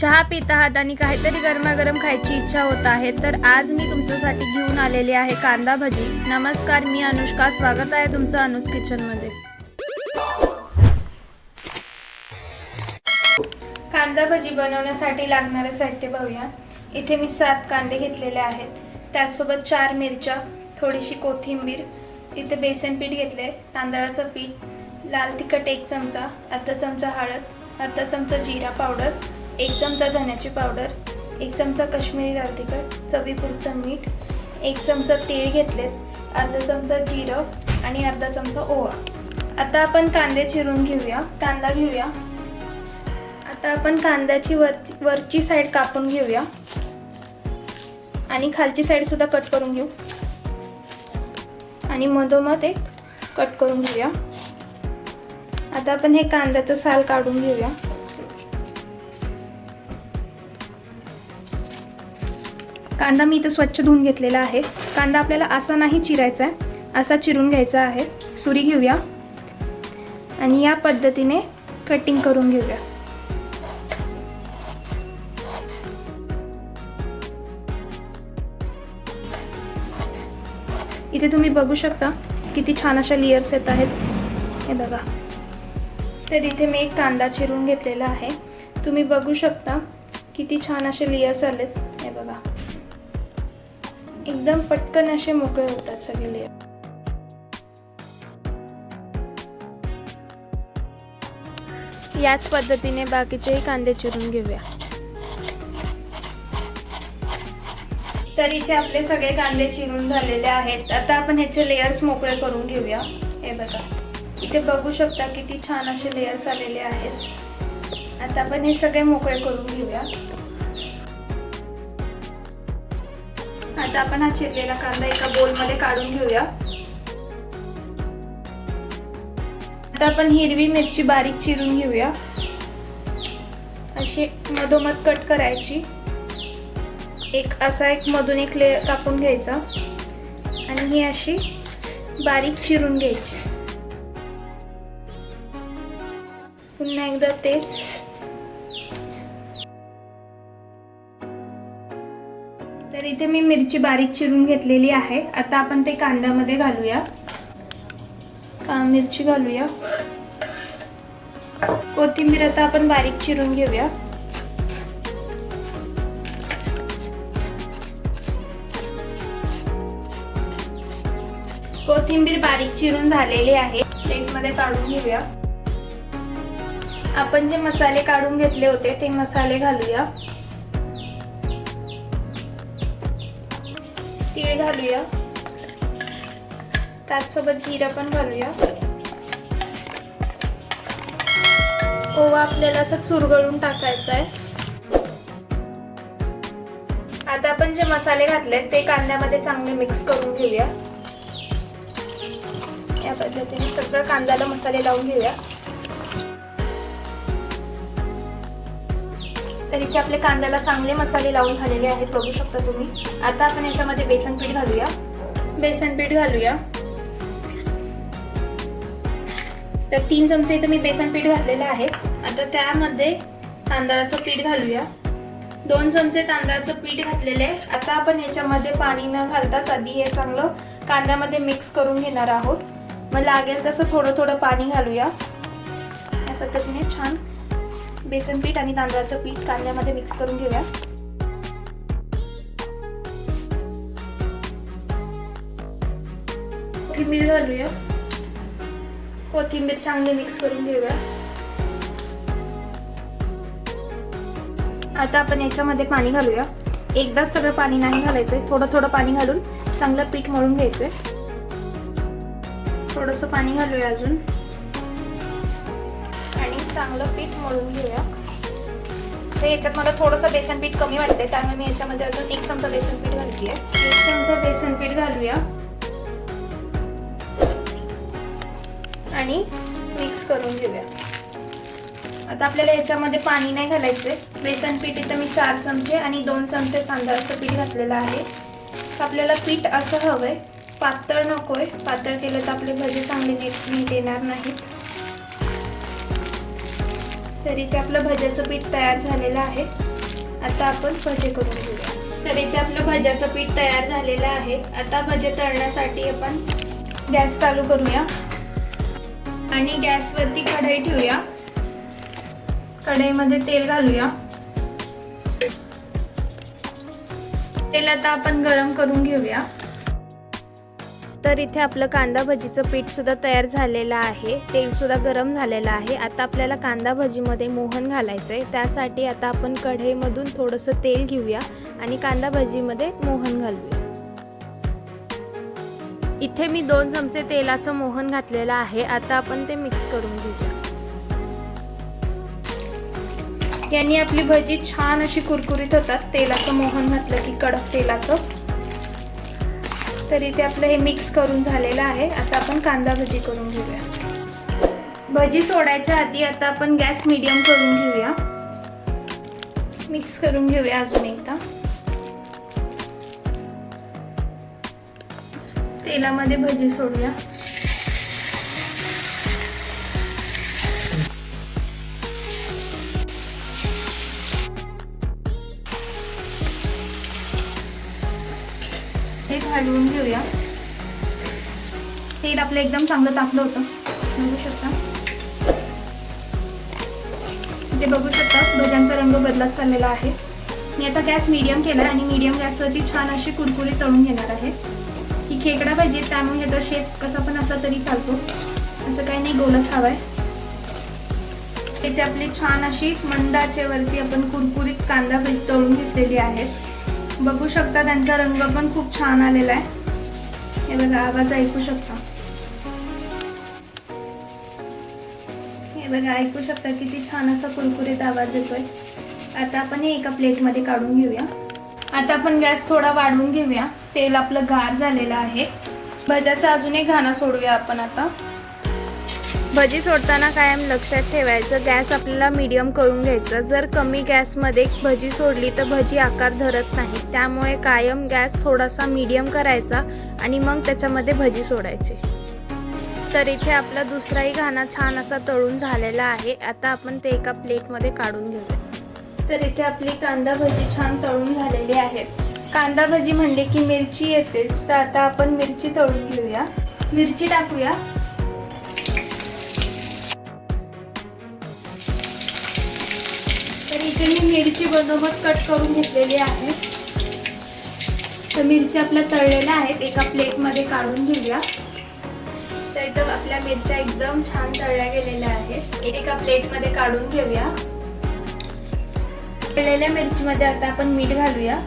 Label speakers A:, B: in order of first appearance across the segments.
A: चहा पित आहात आणि काहीतरी गरमागरम खायची इच्छा होत आहे तर आज मी तुमच्यासाठी घेऊन आलेली आहे कांदा भजी. नमस्कार मी अनुष्का. स्वागत आहे तुमचं अनुज किचनमध्ये. कांदा भजी बनवण्यासाठी लागणारे साहित्य पाहूया इथे मी सात कांदे घेतलेले आहेत. त्याचसोबत चार मिरच्या थोडीशी कोथिंबीर इथे बेसन पीठ घेतले तांदळाचं पीठ लाल तिखट एक चमचा अर्धा चमचा हळद अर्धा चमचा जिरा पावडर एक चमचा धण्याची पावडर एक चमचा काश्मीरी लाल तिखट चवीपुरतं मीठ एक चमचा तेल घेतलेत अर्धा चमचा जिरं आणि अर्धा चमचा ओवा. आता आपण कांदे चिरून घेऊया. कांदा घेऊया. आता आपण कांद्याची वर वरची साईड कापून घेऊया. आणि खालची साईडसुद्धा कट करून घेऊ. आणि मधोमध एक कट करून घेऊया. आता आपण हे कांद्याचं साल काढून घेऊया. कांदा मी इथं स्वच्छ धुवून घेतलेला आहे. कांदा आपल्याला असा नाही चिरायचा आहे असा चिरून घ्यायचा आहे. सुरी घेऊया. आणि या पद्धतीने कटिंग करून घेऊया. इथे तुम्ही बघू शकता किती छान अशा लेयर्स येत आहेत. हे बघा. तर इथे मी एक कांदा चिरून घेतलेला आहे. तुम्ही बघू शकता किती छान असे लेयर्स आलेत. एकदम पटकन असे मोकळे होतात सगळे लेयर याच पद्धतीने बाकीचेही कांदे चिरून घेऊया. तर इथे आपले सगळे कांदे चिरून झालेले आहेत. आता आपण ह्याचे लेयर्स मोकळे करून घेऊया. हे बघा. इथे बघू शकता किती छान असे लेयर्स आलेले आहेत. आता आपण हे सगळे मोकळे करून घेऊया. आता आपण हा चिरलेला कांदा एका बोलमध्ये काढून घेऊया. आता आपण हिरवी मिरची बारीक चिरून घेऊया. अशी मधोमध कट करायची. एक असा एक मधून एक ले कापून घ्यायचा. आणि ही अशी बारीक चिरून घ्यायची. पुन्हा एकदा तेच इथे मी मिरची बारीक चिरून घेतलेली आहे. आता आपण ते कांद्यामध्ये घालूया. का मिरची घालूया? कोथिंबीर आता आपण बारीक चिरून घेऊया. कोथिंबीर बारीक चिरून झालेली आहे. प्लेटमध्ये काढून घेऊया. आपण जे मसाले काढून घेतले होते ते मसाले घालूया. तीळ घालूया. त्याचसोबत जिरं पण घालूया. ओवा आपल्याला असं चुरगळून टाकायचा आहे आता आपण जे मसाले घातलेत ते कांद्यामध्ये चांगले मिक्स करून घेऊया. या पद्धतीने सगळं कांद्याला मसाले लावून घेऊया. तर इथे आपले कांद्याला चांगले मसाले लावून झालेले आहेत बघू शकता तुम्ही. आता आपण याच्यामध्ये बेसन पीठ घालूया. बेसन पीठ घालूया. तर तीन चमचे इथं मी बेसन पीठ घातलेलं आहे. आता त्यामध्ये तांदळाचं पीठ घालूया. दोन चमचे तांदळाचं पीठ घातलेले आहे. आता आपण याच्यामध्ये पाणी न घालताच आधी हे चांगलं कांद्यामध्ये मिक्स करून घेणार आहोत. मग लागेल तसं थोडं थोडं पाणी घालूया. या पद्धतीने छान बेसन पीठ आणि तांदळाचं पीठ कांद्यामध्ये मिक्स करून घेऊया. कोथिंबीर घालूया. कोथिंबीर चांगली मिक्स करून घेऊया. आता आपण याच्यामध्ये पाणी घालूया. एकदाच सगळं पाणी नाही घालायचंय. थोडं थोडं पाणी घालून चांगलं पीठ मळून घ्यायचंय. थोडंसं पाणी घालूया अजून. चांगलं पीठ मळून घेऊया. तर याच्यात मला थोडंसं बेसन पीठ कमी वाटतंय त्यामुळे मी याच्यामध्ये अजून एक चमचा बेसन पीठ घालते एक चमचा बेसन पीठ घालूया. आणि मिक्स करून घेऊया. आता आपल्याला याच्यामध्ये पाणी नाही घालायचे बेसन पीठ इथं मी चार चमचे आणि दोन चमचे तांदळाचं पीठ घातलेलं आहे. आपल्याला पीठ असं हवंय पातळ नकोय. पातळ केलं तर आपले भजे चांगले नीट नीट येणार नाहीत. तर इथे आपलं भज्याचं पीठ तयार झालेलं आहे. आता आपण भजे करून घेऊया. तर इथे आपलं भज्याचं पीठ तयार झालेलं आहे. आता भजे तळण्यासाठी आपण गॅस चालू करूया. आणि गॅसवरती कढई ठेवूया. कढईमध्ये तेल घालूया. तेल आता आपण गरम करून घेऊया. तर इथे आपलं कांदा भजीचं पीठ सुद्धा तयार झालेलं आहे. तेल सुद्धा गरम झालेलं आहे. आता आपल्याला कांदा भजीमध्ये मोहन घालायचं आहे त्यासाठी आता आपण कढईमधून थोडंसं तेल घेऊया आणि कांदा भजीमध्ये मोहन घालूया. इथे मी दोन चमचे तेलाचं मोहन घातलेलं आहे. आता आपण ते मिक्स करून घेऊया. यांनी आपली भजी छान अशी कुरकुरीत होतात. तेलाचं मोहन घातलं की कडक तेलाचं. तर इथे आपलं हे मिक्स करून झालेलं आहे. आता आपण कांदा भजी करून घेऊया. भजी सोडायच्या आधी आता आपण गॅस मिडियम करून घेऊया. मिक्स करून घेऊया अजून एकदा. तेलामध्ये भजी सोडूया. ते घालून घेऊया. तेल आपलं एकदम चांगलं तापलं होतं. बघू शकता. ते बघू शकता भज्यांचा रंग बदलत चाललेला आहे. मी आता गॅस मीडियम केला आणि मीडियम गॅसवरती छान अशी कुरकुरी तळून घेणार आहे. ही खेकडा पाहिजे त्यामुळे ह्याचा शेप कसा पण असला तरी चालतो. असं काही नाही गोलच हवाय. इथे आपली छान अशी मंद वरती आपण कुरकुरीत कांदा तळून घेतलेली आहेत बघू शकता त्यांचा रंग पण खूप छान आलेला आहे. हे बघा आवाज ऐकू शकता. हे बघा ऐकू शकता किती छान असा कुरकुरीत आवाज येतोय. आता आपण हे एका प्लेटमध्ये काढून घेऊया. आता आपण गॅस थोडा वाढवून घेऊया. तेल आपलं गार झालेलं आहे. भज्याचा अजून एक घाणा सोडूया आपण आता. भजी सोडताना कायम लक्षात ठेवायचं गॅस आपल्याला मीडियम करून घ्यायचा. जर कमी गॅसमध्ये भजी सोडली तर भजी आकार धरत नाही. त्यामुळे कायम गॅस थोडासा मीडियम करायचा आणि मग त्याच्यामध्ये भजी सोडायची. तर इथे आपला दुसराही घाणा छान असा तळून झालेला आहे. आता आपण ते एका प्लेटमध्ये काढून घेऊया. तर इथे आपली कांदा भजी छान तळून झालेली आहे. कांदा भजी म्हणले की मिरची येतेच. तर आता आपण मिरची तळून घेऊया. मिरची टाकूया. इथे मी मिरची बरोबर कट करून घेतलेली आहे. तर मिरची आपल्या तळलेल्या आहेत एका प्लेटमध्ये काढून घेऊया. तर इथं आपल्या मिरच्या एकदम छान तळल्या गेलेल्या आहेत. एका प्लेटमध्ये काढून घेऊया. तळलेल्या मिरचीमध्ये आता आपण मीठ घालूया.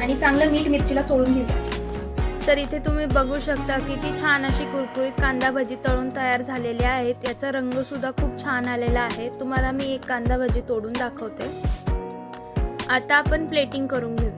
A: आणि चांगलं मीठ मिरचीला सोडून घेऊया. तर इथे तुम्ही बघू शकता किती छान अशी कुरकुरीत कांदा भजी तळून तयार झालेली आहेत. याचा रंग सुद्धा खूप छान आलेला आहे. तुम्हाला मी एक कांदा भजी तोडून दाखवते. आता आपण प्लेटिंग करून घेऊ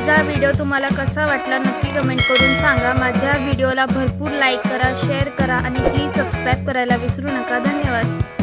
A: माझा व्हिडिओ तुम्हाला कसा वाटला नक्की कमेंट करून सांगा. माझ्या व्हिडिओला भरपूर लाईक करा शेअर करा आणि प्लीज सबस्क्राईब करायला विसरू नका. धन्यवाद.